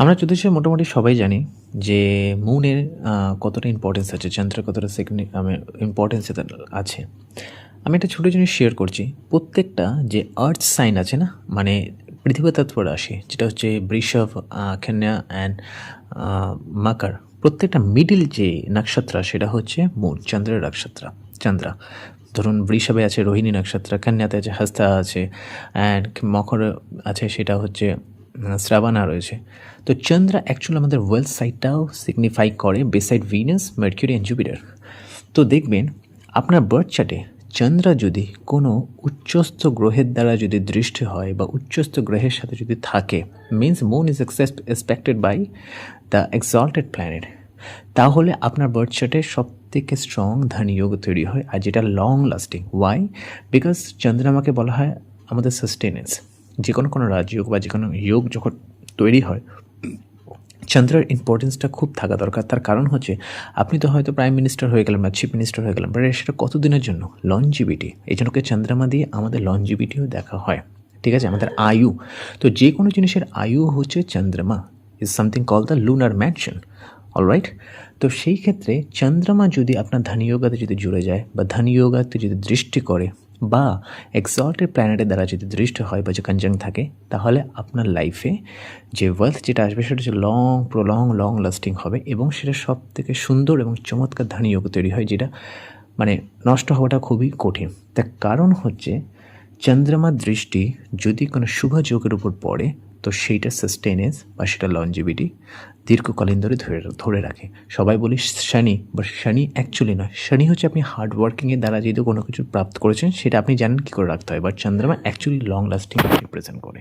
আমরা জ্যোতিষে মোটামুটি সবাই জানি যে মুনের কতটা ইম্পর্টেন্স আছে, চন্দ্রের কতটা সেকেন্ড ইম্পর্টেন্স আছে। আমি একটা ছোটো জিনিস শেয়ার করছি। প্রত্যেকটা যে আর্থ সাইন আছে না মানে পৃথিবী তত্ত্ব রাশি যেটা হচ্ছে বৃষভ কন্যা অ্যান্ড মাকার প্রত্যেকটা মিডিল যে নক্ষত্র, সেটা হচ্ছে মুন চন্দ্রের নক্ষত্র, চন্দ্রা। ধরুন বৃষভে আছে রোহিণী নক্ষত্র, কন্যাতে আছে হস্তা আছে অ্যান্ড মকর আছে, সেটা হচ্ছে উম, শ্রাবণা রয়েছে। তো চন্দ্র অ্যাকচুয়ালি আমাদের ওয়েলথ সাইডটাও সিগনিফাই করে beside Venus Mercury and Jupiter তো দেখবেন আপনার বার্থ চার্টে চন্দ্র যদি কোনো উচ্চস্থ গ্রহের দ্বারা যদি দৃষ্টি হয় বা উচ্চস্থ গ্রহের সাথে যদি থাকে means moon is expected by the exalted planet তাহলে আপনার বার্থ চার্টে সব থেকে স্ট্রং ধান যোগ তৈরি হয় আর যেটা লং লাস্টিং ওয়াই বিকজ চন্দ্রমাকে বলা হয় আমাদের সাস্টেনেন্স যে কোনো কোনো রাজযোগ বা যে কোনো যোগ যখন তৈরি হয়, চন্দ্রের ইম্পর্টেন্সটা খুব থাকা দরকার। তার কারণ হচ্ছে, আপনি তো হয়তো প্রাইম মিনিস্টার হয়ে গেলেন বা চিফ মিনিস্টার হয়ে গেলেন বাট সেটা কতদিনের জন্য? লঞ্জিবিটি এই জন্যকে চন্দ্রমা দিয়ে আমাদের লঞ্জিবিটিও দেখা হয়। ঠিক আছে? আমাদের আয়ু। তো যে কোনো জিনিসের আয়ু হচ্ছে চন্দ্রমা। Is something call the lunar mansion alright তো সেই ক্ষেত্রে চন্দ্রমা যদি আপনার ধানিয়োগাতে যদি জুড়ে যায় বা ধানিয়োগাতে যদি দৃষ্টি করে বা এক্সল্টেড প্ল্যানেটের দ্বারা যদি দৃষ্ট হয় বা যে কনজাং থাকে, তাহলে আপনার লাইফে যে ওয়েলথ যেটা আসবে সেটা হচ্ছে লং প্রলং লং লাস্টিং হবে এবং সেটা সব থেকে সুন্দর এবং চমৎকার ধানিয়োগ তৈরি হয় যেটা মানে নষ্ট হওয়াটা খুবই কঠিন। তার কারণ হচ্ছে চন্দ্রমার দৃষ্টি যদি কোনো শুভ যোগের উপর পড়ে তো সেইটা সাস্টেনেন্স বা সেটা লঞ্জিবিটি দীর্ঘকালীন ধরে ধরে ধরে রাখে। সবাই বলি, শনি, বা শনি অ্যাকচুয়ালি নয়। শনি হচ্ছে আপনি হার্ড ওয়ার্কিংয়ের দ্বারা যেহেতু কোনো কিছু প্রাপ্ত করেছেন, সেটা আপনি জানেন কী করে রাখতে হয়। বাট চন্দ্রমা অ্যাকচুয়ালি লং লাস্টিং রিপ্রেজেন্ট করে।